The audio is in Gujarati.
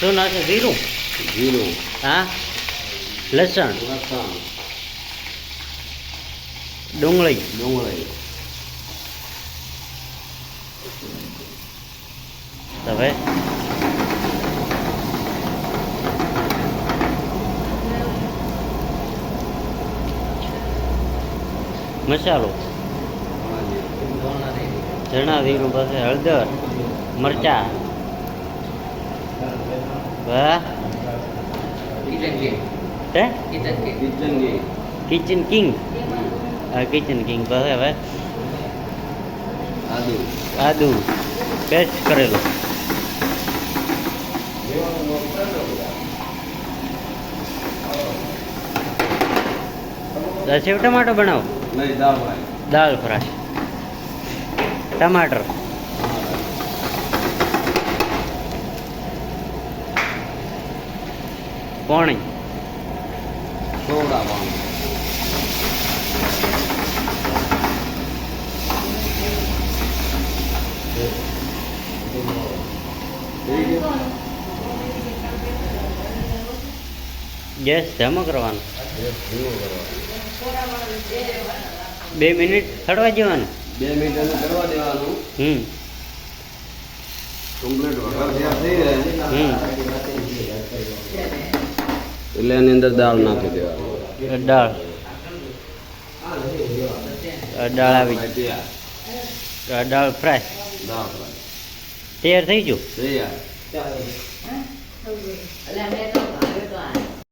શું નાખે જીરું જીરું હા લસણ લસણ ડુંગળી ડુંગળી હવે મસાલો ધાણા જીરું પાસે હળદર મરચા વાહ હે કિચન ઘી કિચન કિંગ હા કિચન કિંગ બરાબર હવે. આદુ. આદુ. પેસ્ટ કરેલો. સેવ ટમાટો બનાવો? Dal fry dal fry. ટમાટર. પોણી. સોડા પાણી. ગેસ ધીમો કરવાનો. બે મિનિટ થડવા જવાનું બે મિનિટ કરવા દેવાનું. હમ. કમ્પ્લીટ વઘાર તૈયાર થઈ જાય હમ. એટલે એની અંદર દાળ નાખી દેવાની દાળ દાળ આવી દાળ ફ્રાય દાળ ફ્રાય તૈયાર થઈ ગયું તૈયાર